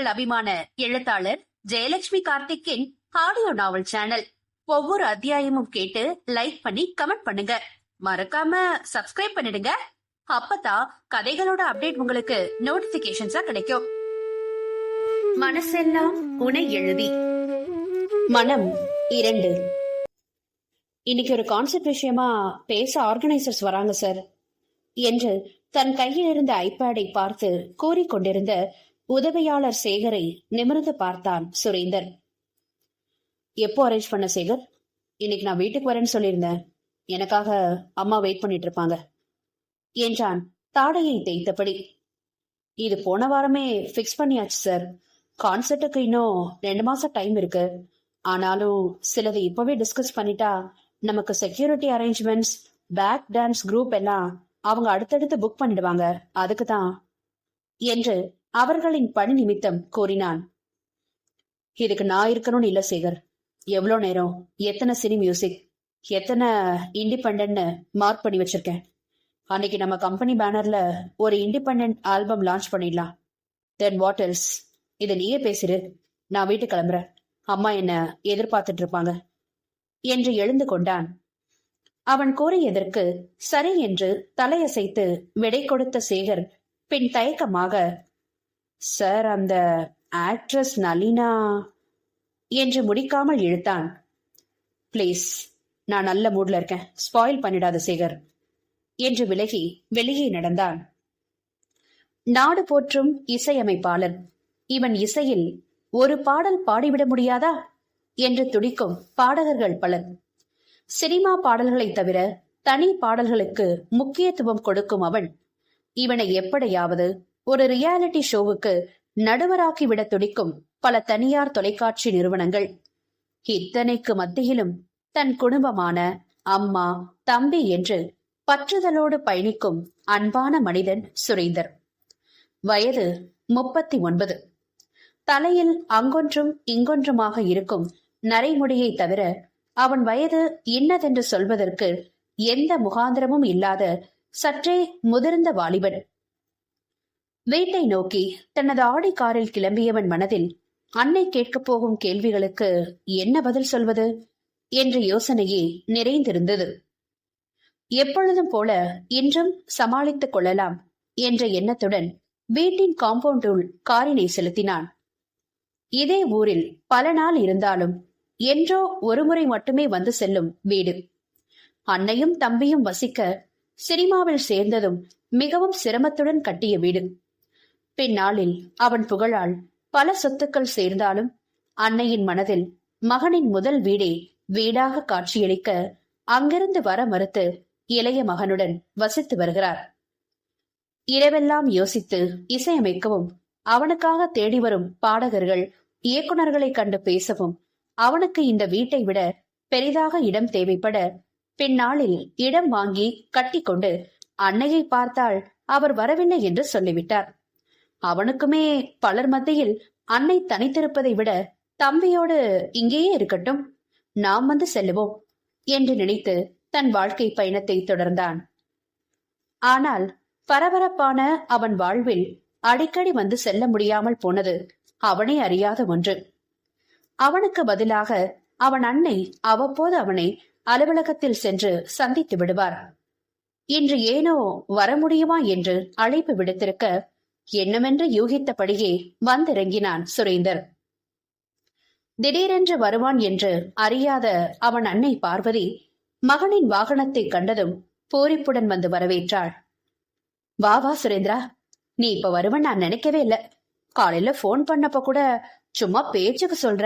உங்கள் அபிமான எழுத்தாளர் ஜெயலட்சுமி கார்த்திக்கின் ஆடியோ நாவல் சேனல் ஒவ்வொரு அத்தியாயமும் கேட்டு லைக் பண்ணி கமெண்ட் பண்ணுங்க. மறக்காம சப்ஸ்கிரைப் பண்ணிடுங்க. அப்பதான் கதைகளோட அப்டேட் உங்களுக்கு நோட்டிபிகேஷன்ஸா கிடைக்கும். மனசெல்லாம் உனை எழுதி. மனம் இரண்டு. இன்னைக்கு ஒரு கான்செப்ட் விஷயமா பேச ஆர்கனைசர்ஸ் வராங்க சார் என்று தன் கையில் இருந்த ஐபேடை பார்த்து கூறிக்கொண்டிருந்த உதவியாளர் சேகரை நிமிர்ந்து பார்த்தான் சுரேந்தர். எப்போ அரேஞ்ச் பண்ண சேகர்? இன்னைக்கு நான் வீட்டுக்கு வரேன்னு சொல்லியிருந்தேன். எனக்காக அம்மா வெயிட் பண்ணிட்டு இருப்பாங்க. என்றான் தாடையை தேய்த்தபடி. இது போன வாரமே ஃபிக்ஸ் பண்ணியாச்சு சார் கான்சர்ட்டுக்கு இன்னும் ரெண்டு மாசம் டைம் இருக்கு. ஆனாலும் சிலது இப்பவே டிஸ்கஸ் பண்ணிட்டா நமக்கு security arrangements back dance group எல்லாம் அவங்க அடுத்தடுத்து புக் பண்ணிடுவாங்க. அதுக்கு தான். என்று அவர்களின் பணி நிமித்தம் கூறினான். இதுக்கு நான் இருக்கணும்னு இல்ல சேகர். எவ்வளோ நேரம்? எத்தனை சினி மியூசிக்? எத்தனை இண்டிபெண்ட்னு மார்க் பண்ணி வச்சிருக்கேன். அன்னைக்கு நம்ம கம்பெனி பேனர்ல ஒரு இண்டிபெண்ட் ஆல்பம் லான்ச் பண்ணிடலாம். Then what else? இதை நீயே பேசிடு நான் வீட்டுக்கு கிளம்புறேன். அம்மா என்ன எதிர்பார்த்துட்டு இருப்பாங்க? என்று எழுந்து கொண்டான். அவன் கூறியதற்கு சரி என்று தலையசைத்து விடை கொடுத்த சேகர் பின் தயக்கமாக சார் அந்த ஆக்ட்ரஸ் நளினா என்று முடிக்காமல் இழுத்தான். ப்ளீஸ் நான் நல்ல மூட்ல இருக்கேன். ஸ்பாயில் பண்ணிடாத சேகர் என்று விலகி வெளியே நடந்தான். நாடு போற்றும் இசையமைப்பாளன் இவன் இசையில் ஒரு பாடல் பாடிவிட முடியாதா? என்று துடிக்கும் பாடகர்கள் பலர். சினிமா பாடல்களை தவிர தனி பாடல்களுக்கு முக்கியத்துவம் கொடுக்கும் அவன். இவனை எப்படியாவது ஒரு ரியாலிட்டி ஷோவுக்கு நடுவராக்கி விட துடிக்கும் பல தனியார் தொலைக்காட்சி நிறுவனங்கள். இத்தனைக்கு மத்தியிலும் தன் குடும்பமான அம்மா தம்பி என்று பற்றுதலோடு பயணிக்கும் அன்பான மனிதன் சுரேந்தர். வயது முப்பத்தி ஒன்பது தலையில் அங்கொன்றும் இங்கொன்றுமாக இருக்கும் நரைமுடியை தவிர அவன் வயது இன்னதென்று சொல்வதற்கு எந்த முகாந்திரமும் இல்லாத சற்றே முதிர்ந்த வாலிபன். வீட்டை நோக்கி தனது ஆடி காரில் கிளம்பியவன் மனதில் அன்னை கேட்கப் போகும் கேள்விகளுக்கு என்ன பதில் சொல்வது? என்ற யோசனையே நிறைந்திருந்தது. எப்பொழுதும் போல இன்றும் சமாளித்துக் கொள்ளலாம் என்ற எண்ணத்துடன் வீட்டின் காம்பவுண்டுள் காரினை செலுத்தினான். இதே ஊரில் பல நாள் இருந்தாலும் என்றோ ஒருமுறை மட்டுமே வந்து செல்லும் வீடு. அன்னையும் தம்பியும் வசிக்க சினிமாவில் சேர்ந்ததும் மிகவும் சிரமத்துடன் கட்டிய வீடு. பின்னாளில் அவன் புகழால் பல சொத்துக்கள் சேர்ந்தாலும் அன்னையின் மனதில் மகனின் முதல் வீடே வீடாக காட்சியளிக்க அங்கிருந்து வர மறுத்து இளைய மகனுடன் வசித்து வருகிறார். இரவெல்லாம் யோசித்து இசையமைக்கவும் அவனுக்காக தேடி வரும் பாடகர்கள் இயக்குனர்களை கண்டு பேசவும் அவனுக்கு இந்த வீட்டை விட பெரிதாக இடம் தேவைப்பட பின்னாளில் இடம் வாங்கி கட்டிக்கொண்டு அன்னையை பார்த்தால் அவர் வரவில்லை என்று சொல்லிவிட்டார். அவனுக்குமே பலர் மத்தியில் அன்னை தனித்திருப்பதை விட தம்பியோடு இங்கேயே இருக்கட்டும். நாம் வந்து செல்லுவோம் என்று நினைத்து தன் வாழ்க்கை பயணத்தை தொடர்ந்தான். ஆனால் பரபரப்பான அவன் வாழ்வில் அடிக்கடி வந்து செல்ல முடியாமல் போனது அவனை அறியாத ஒன்று. அவனுக்கு பதிலாக அவன் அன்னை அவ்வப்போது அவனை அலுவலகத்தில் சென்று சந்தித்து விடுவார். இன்று ஏனோ வர முடியுமா என்று அழைப்பு விடுத்திருக்க என்னவென்று யூகித்தபடியே வந்திறங்கினான் சுரேந்தர். திடீரென்று வருவான் என்று அறியாத அவன் அன்னை பார்வதி மகனின் வாகனத்தை கண்டதும் பூரிப்புடன் வந்து வரவேற்றாள். வா வா சுரேந்திரா. நீ இப்ப வருவன் நான் நினைக்கவே இல்ல. காலையில போன் பண்ணப்ப கூட சும்மா பேச்சுக்கு சொல்ற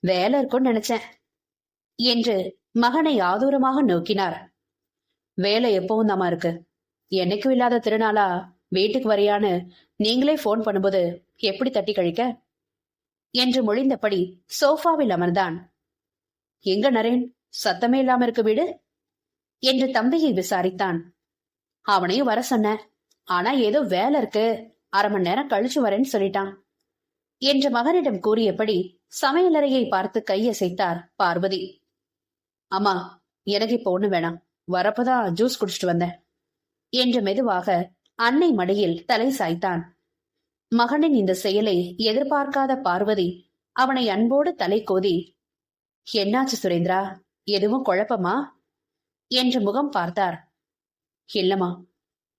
வேலை இருக்கும்னு நினைச்சேன் என்று மகனை ஆதூரமாக நோக்கினார். வேலை எப்பவும் தாமா இருக்கு. என்னைக்கும் இல்லாத திருநாளா வீட்டுக்கு வரியான்னு நீங்களே போன் பண்ணும்போது எப்படி தட்டி கழிக்க? என்று மொழிந்தபடி சோஃபாவில் அமர்ந்தான். எங்க நரேன்? சத்தமே இல்லாம இருக்கு வீடு? என்று தம்பியை விசாரித்தான். அவனையும் வர சொன்ன. ஆனா ஏதோ வேலை இருக்கு. அரை மணி நேரம் கழிச்சு வரேன்னு சொல்லிட்டான். என்று மகனிடம் கூறியபடி சமையலறையை பார்த்து கையசைத்தார் பார்வதி. அம்மா எனக்கு இப்போ ஒண்ணு வேணாம். வரப்பதான் ஜூஸ் குடிச்சிட்டு வந்தேன். என்று மெதுவாக அன்னை மடியில் தலை சாய்த்தான். மகனின் இந்த செயலை எதிர்பார்க்காத பார்வதி அவனை அன்போடு தலை கோதி என்னாச்சு சுரேந்திரா? எதுவும் குழப்பமா? என்று முகம் பார்த்தார். இல்லம்மா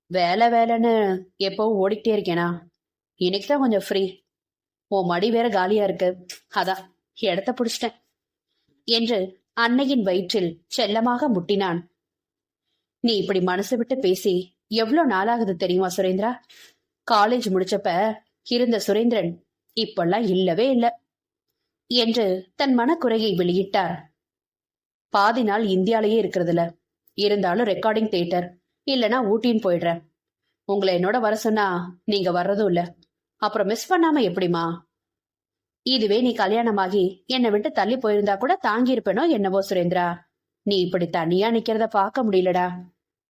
வேலை வேலைன்னு எப்பவும் ஓடிக்கிட்டே இருக்கேனா? இன்னைக்கு தான் கொஞ்சம் ஃப்ரீ உன் மடி வேற காலியா இருக்கு. அதான் இடத்த பிடிச்சிட்டேன். என்று அன்னையின் வயிற்றில் செல்லமாக முட்டினான். நீ இப்படி மனசு விட்டு பேசி எவ்வளோ நாளாகுது தெரியுமா சுரேந்திரா? காலேஜ் முடிச்சப்ப இருந்த சுரேந்திரன் இப்பெல்லாம் இல்லவே இல்லை என்று தன் மனக்குறையை வெளியிட்டார். பாதி நாள் இந்தியாலேயே இருக்கிறதுல. இருந்தாலும் ரெக்கார்டிங் தியேட்டர் இல்லனா ஊட்டின்னு போயிடுறேன் உங்களை என்னோட வர சொன்னா நீங்க வர்றதும் இல்ல. அப்புறம் மிஸ் பண்ணாம எப்படிமா இதுவே நீ கல்யாணமாகி என்னை விட்டு தள்ளி போயிருந்தா கூட தாங்கி இருப்பேனோ என்னவோ சுரேந்திரா. நீ இப்படி தனியா நிக்கிறத பார்க்க முடியலடா.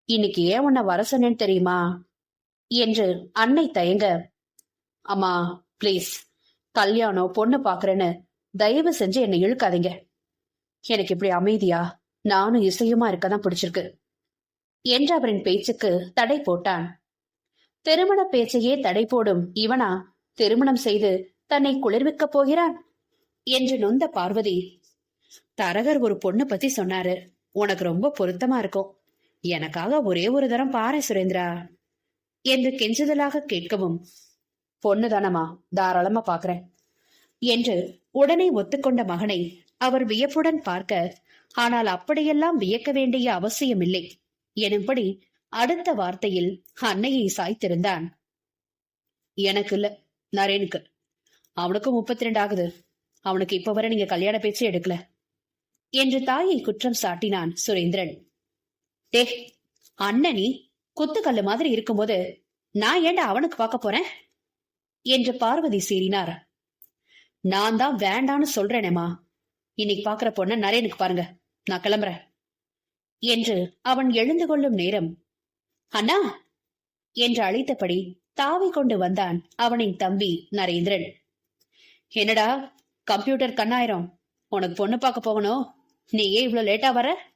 இன்னைக்கு ஏன் உன்னை வர சொன்னேன்னு தெரியுமா? என்று அன்னை தயங்க அம்மா ப்ளீஸ் கல்யாணம் பொண்ணு பாக்குறேன்னு தயவு செஞ்சு என்னை இழுக்காதீங்க. எனக்கு இப்படி அமைதியா நானும் இசையுமா இருக்கதான் பிடிச்சிருக்கு. என்று அவரின் பேச்சுக்கு தடை போட்டான். திருமண பேச்சையே தடை போடும் இவனா திருமணம் செய்து தன்னை குளிர்விக்கப் போகிறான்? என்று நொந்த பார்வதி தரகர் ஒரு பொண்ணு பத்தி சொன்னாரு. உனக்கு ரொம்ப பொருத்தமா இருக்கும். எனக்காக ஒரே ஒரு தரம் பாரு சுரேந்திரா. என்று கெஞ்சுதலாக கேட்கவும் பொண்ணுதானமா தாராளமா பாக்குறேன் என்று உடனே ஒத்துக்கொண்ட மகனை அவர் வியப்புடன் பார்க்க ஆனால் அப்படியெல்லாம் வியக்க வேண்டிய அவசியமில்லை. எனும்படி அடுத்த வார்த்தையில் அன்னையை சாய்த்திருந்தான். எனக்கு இல்ல நரேனுக்கு. அவனுக்கும் முப்பத்தி ரெண்டு ஆகுது. அவனுக்கு இப்ப வரை நீங்க கல்யாண பேச்சு எடுக்கல. என்று தாயை குற்றம் சாட்டினான் சுரேந்திரன். டே அண்ணனி குத்துக்கல்லு மாதிரி இருக்கும்போது நான் ஏன்டா அவனுக்கு பார்க்க போறேன்? என்று பார்வதி சீறினார். நான் தான் வேண்டான்னு சொல்றேனேமா இன்னைக்கு பாக்குற பொண்ண நரேனுக்கு பாருங்க. நான் கிளம்புறேன். என்று அவன் எழுந்து கொள்ளும் நேரம். அண்ணா! என்று அழைத்தபடி தாவி கொண்டு வந்தான் அவனின் தம்பி நரேந்திரன். என்னடா கம்ப்யூட்டர் கண்ணாயிரம். உனக்கு பொண்ணு பார்க்க போகணும். நீ ஏன் இவ்வளவு லேட்டா வர?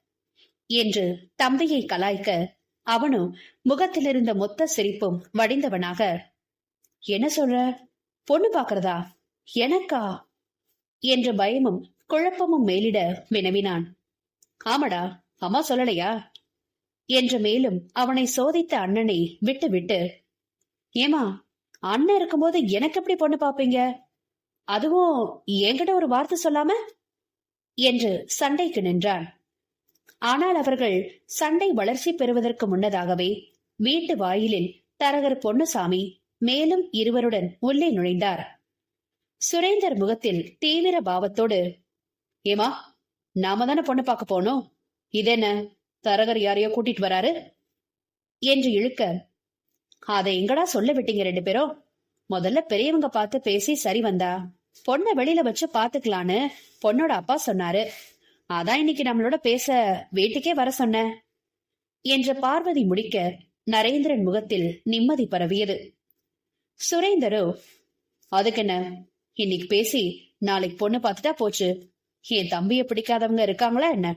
என்று தம்பியை கலாய்க்க அவனும் முகத்திலிருந்த மொத்த சிரிப்பும் வடிந்தவனாக என்ன சொல்ற? பொண்ணு பாக்குறதா? எனக்கா? என்ற பயமும் குழப்பமும் மேலிட வினவினான். ஆமடா அம்மா சொல்லலையா? என்று மேலும் அவனை சோதித்த அண்ணனை விட்டு விட்டு ஏமா அண்ணன் இருக்கும்போது எனக்கு எப்படி பொண்ணு பாப்பீங்க? அதுவும் என்கிட்ட ஒரு வார்த்தை சொல்லாம? என்று சண்டைக்கு நின்றான். ஆனால் அவர்கள் சண்டை வளர்ச்சி பெறுவதற்கு முன்னதாகவே வீட்டு வாயிலில் தரகர் பொன்னுசாமி மேலும் இருவருடன் உள்ளே நுழைந்தார். சுரேந்தர் முகத்தில் தீவிர பாவத்தோடு ஏமா நாம தானே பொண்ணு பார்க்க போனோம்? இதென்ன தரகர் யாரையோ கூட்டிட்டு வராரு? என்று இழுக்க அதை எங்கடா சொல்ல விட்டீங்க ரெண்டு பேரும்? முதல்ல பெரியவங்க பார்த்து பேசி சரி வந்தா பொண்ணை வெளியில வச்சு பாத்துக்கலான்னு பொண்ணோட அப்பா சொன்னாரு. அதான் இன்னைக்கு நம்மளோட பேச வீட்டுக்கே வர சொன்ன. என்ற பார்வதி முடிக்க நரேந்திரன் முகத்தில் நிம்மதி பரவியது. சுரேந்தரோ அதுக்கென்ன இன்னைக்கு பேசி நாளைக்கு பொண்ணு பார்த்துட்டா போச்சு. என் தம்பிய பிடிக்காதவங்க இருக்காங்களா என்ன?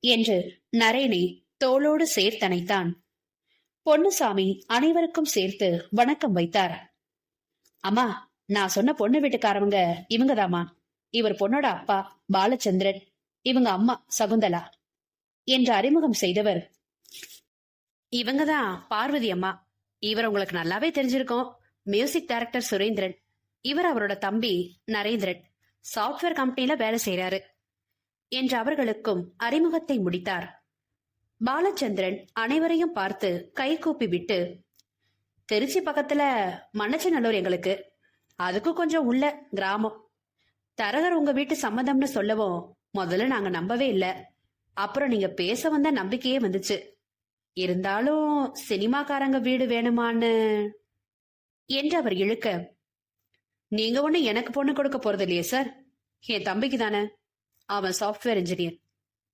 என்று நரேனை தோளோடு சேர்த்தனைத்தான் பொன்னுசாமி அனைவருக்கும் சேர்த்து வணக்கம் வைத்தார். அம்மா நான் சொன்ன பொண்ணு வீட்டுக்காரவங்க இவங்கதாம்மா. இவர் பொண்ணோட அப்பா பாலச்சந்திரன். இவங்க அம்மா சகுந்தலா என்று அறிமுகம் செய்தவர். இவங்கதான் பார்வதி அம்மா. இவர் உங்களுக்கு நல்லாவே தெரிஞ்சிருக்கும். Music director Surendran. இவர் அவரோட தம்பி நரேந்திரன். சாஃப்ட்வேர் கம்பெனில வேலை செய்யறாரு என்று அவர்களுக்கும் அறிமுகத்தை முடித்தார். பாலச்சந்திரன் அனைவரையும் பார்த்து கை கூப்பி விட்டு திருச்சி பக்கத்துல மண்ணச்சநல்லூர் எங்களுக்கு. அதுக்கும் கொஞ்சம் உள்ள கிராமம். தரகர் உங்க வீட்டு சம்மதம்னு சொல்லவும் முதல்ல நாங்க நம்பவே இல்ல. அப்புறம் நீங்க பேச வந்த நம்பிக்கையே வந்துச்சு. இருந்தாலும் சினிமாக்காரங்க வீடு வேணுமான்னு? என்று அவர் இழுக்க. நீங்க ஒண்ணு எனக்கு பொண்ணு கொடுக்க போறது இல்லையே சார்? என் தம்பிக்கு தானே. அவன் சாஃப்ட்வேர் இன்ஜினியர்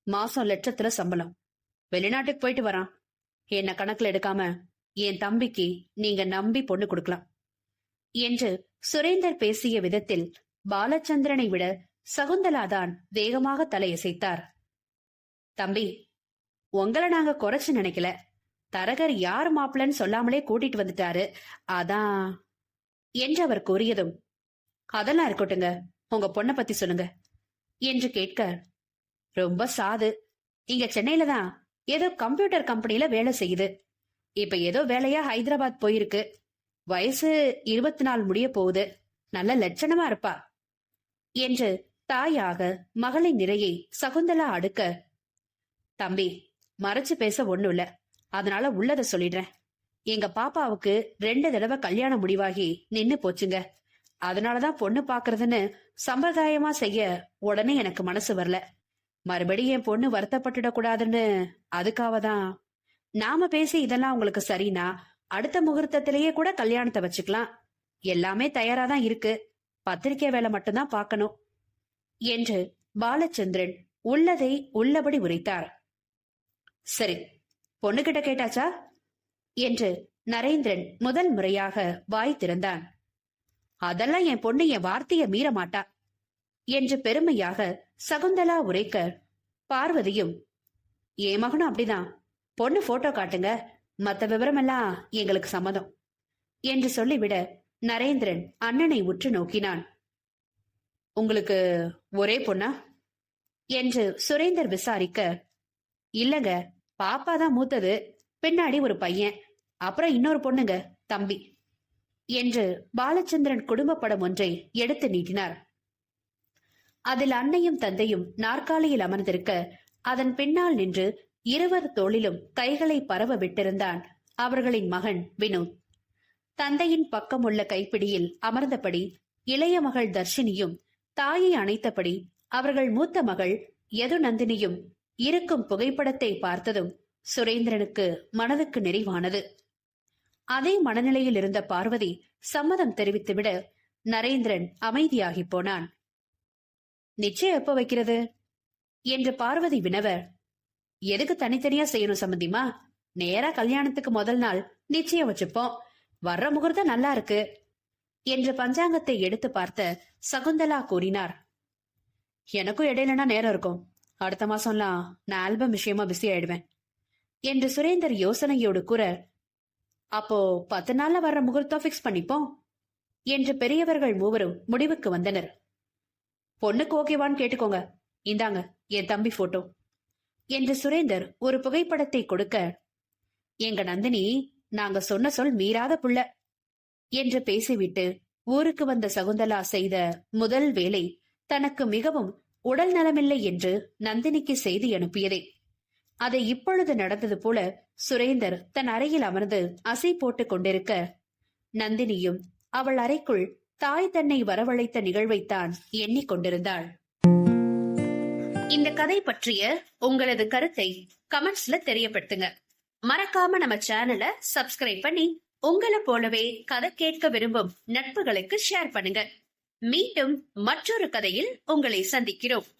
மாசம் லட்சத்துல சம்பளம். வெளிநாட்டுக்கு போயிட்டு வரான். என்ன கணக்குல எடுக்காம என் தம்பிக்கு நீங்க நம்பி பொண்ணு கொடுக்கலாம். என்று சுரேந்தர் பேசிய விதத்தில் பாலச்சந்திரனை விட சகுந்தலாதான் வேகமாக தலையசைத்தார். தம்பி உங்களை நாங்க குறைச்சு நினைக்கல. தரகர் யார் மாப்பிள்ளன்னு சொல்லாமலே கூட்டிட்டு வந்துட்டாரு. அதான் என்று அவர் கூறியதும் அதெல்லாம் இருக்கட்டுங்க உங்க பொண்ணை பத்தி சொல்லுங்க என்று கேட்க ரொம்ப சாது. இங்க சென்னையில தான் ஏதோ கம்ப்யூட்டர் கம்பெனில வேலை செய்யுது. இப்ப ஏதோ வேலையா ஹைதராபாத் போயிருக்கு. வயசு இருபத்தி நாலு முடிய போகுது. நல்ல லட்சணமா இருப்பா என்று தாயாக மகளின் நிறையை சகுந்தலா அடுக்க தம்பி மறைச்சு பேச ஒண்ணும் இல்ல. அதனால உள்ளத சொல்லிடுறேன். எங்க பாப்பாவுக்கு ரெண்டு தடவை கல்யாணம் முடிவாகி நின்னு போச்சுங்க. அதனாலதான் பொண்ணு பாக்குறதுன்னு சம்பிரதாயமா செய்ய உடனே எனக்கு மனசு வரல. மறுபடியும் என் பொண்ணு வருத்தப்பட்டுட கூடாதுன்னு அதுக்காக தான் நாம பேசி இதெல்லாம் உங்களுக்கு சரினா அடுத்த முகூர்த்தத்திலேயே கூட கல்யாணத்தை வச்சுக்கலாம். எல்லாமே தயாரா தான் இருக்கு. பத்திரிக்கை வேலை மட்டும்தான் பார்க்கணும். என்று பாலச்சந்திரன் உள்ளதை உள்ளபடி உரைத்தார். சரி பொண்ணுகிட்ட கேட்டாச்சா? என்று நரேந்திரன் முதல் முறையாக வாய் திறந்தான். அதெல்லாம் என் பொண்ணு என் வார்த்தைய மீற மாட்டா என்று பெருமையாக சகுந்தலா உரைக்க பார்வதியும் என் மகனும் அப்படிதான் பொண்ணு போட்டோ காட்டுங்க. மத்த விவரமெல்லாம் எங்களுக்கு சம்மதம் என்று சொல்லிவிட நரேந்திரன் அண்ணனை உற்று நோக்கினான். உங்களுக்கு ஒரே பொண்ணா? என்று சுரேந்தர் விசாரிக்க இல்லங்க பாப்பா தான் மூத்தது பின்னாடி ஒரு பையன் அப்புறம் இன்னொரு பொண்ணுங்க தம்பி என்று பாலச்சந்திரன் குடும்ப படம் ஒன்றை எடுத்து நீட்டினார். அதில் அன்னையும் தந்தையும் நாற்காலியில் அமர்ந்திருக்க அதன் பின்னால் நின்று இருவர் தோளிலும் கைகளை பரவ விட்டிருந்தான் அவர்களின் மகன் வினோத். தந்தையின் பக்கம் உள்ள கைப்பிடியில் அமர்ந்தபடி இளைய மகள் தர்ஷினியும் தாயை அணைத்தபடி அவர்கள் மூத்த மகள் யது நந்தினியும் இருக்கும் புகைப்படத்தை பார்த்ததும் சுரேந்திரனுக்கு மனதுக்கு நிறைவானது. அதே மனநிலையில் இருந்த பார்வதி சம்மதம் தெரிவித்துவிட நரேந்திரன் அமைதியாகி போனான். நிச்சயம் எப்ப வைக்கிறது? என்று பார்வதி வினவ எதுக்கு தனித்தனியா செய்யணும் சம்மந்திமா நேரா கல்யாணத்துக்கு முதல் நாள் நிச்சயம் வச்சுப்போம். வர்ற முகூர்த்தம் நல்லா இருக்கு. என்று பஞ்சாங்கத்தை எடுத்து பார்த்த சகுந்தலா கூறினார். எனக்கும் இடையிலனா நேரம் இருக்கும். அடுத்த மாசம்லாம் நான் ஆல்பம் விஷயமா பிஸி ஆயிடுவேன். என்று சுரேந்தர் யோசனையோடு கூற அப்போ பத்து நாள்ல வர்ற முகூர்த்தம் ஃபிக்ஸ் பண்ணிப்போம் என்று பெரியவர்கள் மூவரும் முடிவுக்கு வந்தனர். பொண்ணுக்கு ஓகேவான்னு கேட்டுக்கோங்க. இந்தாங்க என் தம்பி போட்டோ என்று சுரேந்தர் ஒரு புகைப்படத்தை கொடுக்க எங்க நந்தினி நாங்க சொன்ன சொல் மீறாத புள்ள. என்று பேசிவிட்டு ஊருக்கு வந்த சகுந்தலா செய்த முதல் வேலை தனக்கு மிகவும் உடல் நலமில்லை என்று நந்தினிக்கு செய்தி அனுப்பியதே. அதை இப்பொழுது நடந்தது போல சுரேந்தர் தன் அறையில் அமர்ந்து அசை போட்டுக் கொண்டிருக்க நந்தினியும் அவள் அறைக்குள் தாய் தன்னை வரவழைத்த நிகழ்வைத்தான் எண்ணிக்கொண்டிருந்தாள் இந்த கதை பற்றிய உங்களது கருத்தை கமெண்ட்ஸ்ல தெரியப்படுத்துங்க. மறக்காம நம்ம சேனலை சப்ஸ்கிரைப் பண்ணி உங்களை போலவே கதை கேட்க விரும்பும் நட்புகளுக்கு ஷேர் பண்ணுங்க. மீண்டும் மற்றொரு கதையில் உங்களை சந்திக்கிறோம்.